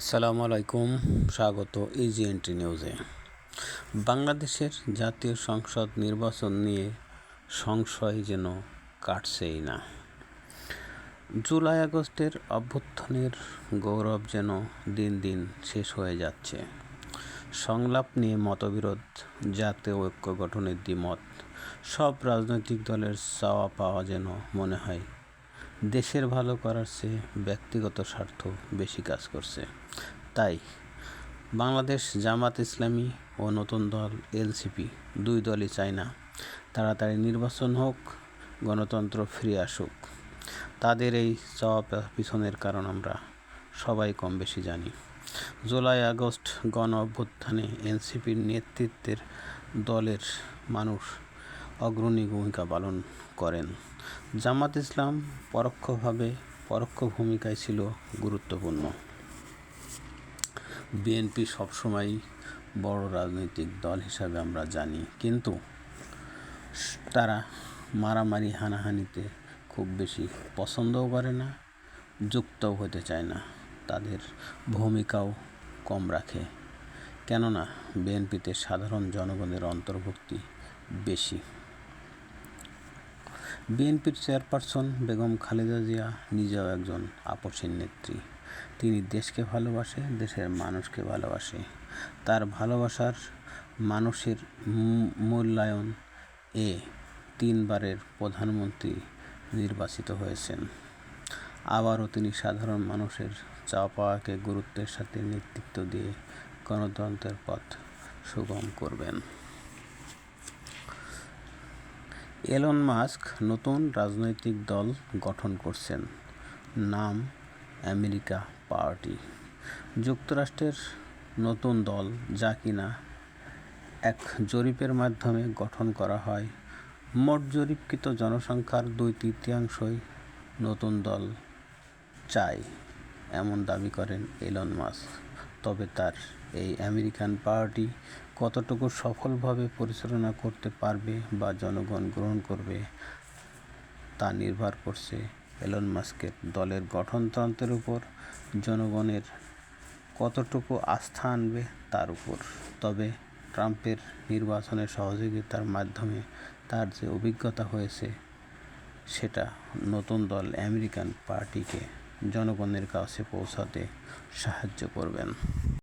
আসসালামু আলাইকুম, স্বাগত ইজি এন্ট্রি নিউজে। বাংলাদেশের জাতীয় সংসদ নির্বাচন নিয়ে সংশয় যেন কাটছেই না। জুলাই আগস্টের অভ্যুত্থানের গৌরব যেন দিন দিন শেষ হয়ে যাচ্ছে। সংলাপ নিয়ে মতবিরোধ, জাতীয় ঐক্য গঠনের দ্বিমত, সব রাজনৈতিক দলের চাওয়া পাওয়া যেন মনে হয় দেশের ভালো করার চেয়ে ব্যক্তিগত স্বার্থ বেশি কাজ করছে। তাই বাংলাদেশ জামাত ইসলামী ও নতুন দল এলসিপি দুই দলই চায় না। তাড়াতাড়ি নির্বাচন হোক, গণতন্ত্র ফিরে আসুক। তাদের এই চাওয়া পিছনের কারণ আমরা সবাই কম বেশি জানি। জুলাই, আগস্ট গণ অভ্যুত্থানে এনসিপির নেতৃত্বের দলের মানুষ অগ্রণী ভূমিকা পালন করেন। জামাত ইসলাম পরোক্ষভাবে পরোক্ষ ভূমিকায় ছিল গুরুত্বপূর্ণ। বিএনপি সবসময় বড় রাজনৈতিক দল হিসাবে আমরা জানি, কিন্তু তারা মারামারি হানাহানিতে খুব বেশি পছন্দও করে না, যুক্তও হতে চায় না, তাদের ভূমিকাও কম রাখে। কেননা বিএনপিতে সাধারণ জনগণের অন্তর্ভুক্তি বেশি। বিএনপির চেয়ারপারসন বেগম খালেদা জিয়া নিজেও একজন আপসীন নেত্রী। তিনি দেশকে ভালোবাসে, দেশের মানুষকে ভালোবাসে। তার ভালোবাসার মানুষের মূল্যায়ন এ তিনবারের প্রধানমন্ত্রী নির্বাচিত হয়েছেন। আবারও তিনি সাধারণ মানুষের চাওয়া পাওয়াকে গুরুত্বের সাথে নেতৃত্ব দিয়ে গণতন্ত্রের পথ সুগম করবেন। এলন মাস্ক নতুন রাজনৈতিক দল গঠন করছেন। নাম, আমেরিকা পার্টি। যুক্তরাষ্ট্রের নতুন দল যা কিনা এক জরিপের মাধ্যমে গঠন করা হয়। মোট জরিপকৃত জনসংখ্যার দুই তৃতীয়াংশই নতুন দল চায়, এমন দাবি করেন এলন মাস্ক। তবে তার এই আমেরিকান পার্টি কতটুকু সফলভাবে পরিচালনা করতে পারবে বা জনগণ গ্রহণ করবে তা নির্ভর করছে এলন মাস্কের দলের গঠনতন্ত্রের উপর। জনগণের কতটুকু আস্থা আনবে তার উপর। তবে ট্রাম্পের নির্বাচনের সহযোগিতার মাধ্যমে তার যে অভিজ্ঞতা হয়েছে, সেটা নতুন দল আমেরিকান পার্টিকে জনগণের কাছে পৌঁছাতে সাহায্য করবেন।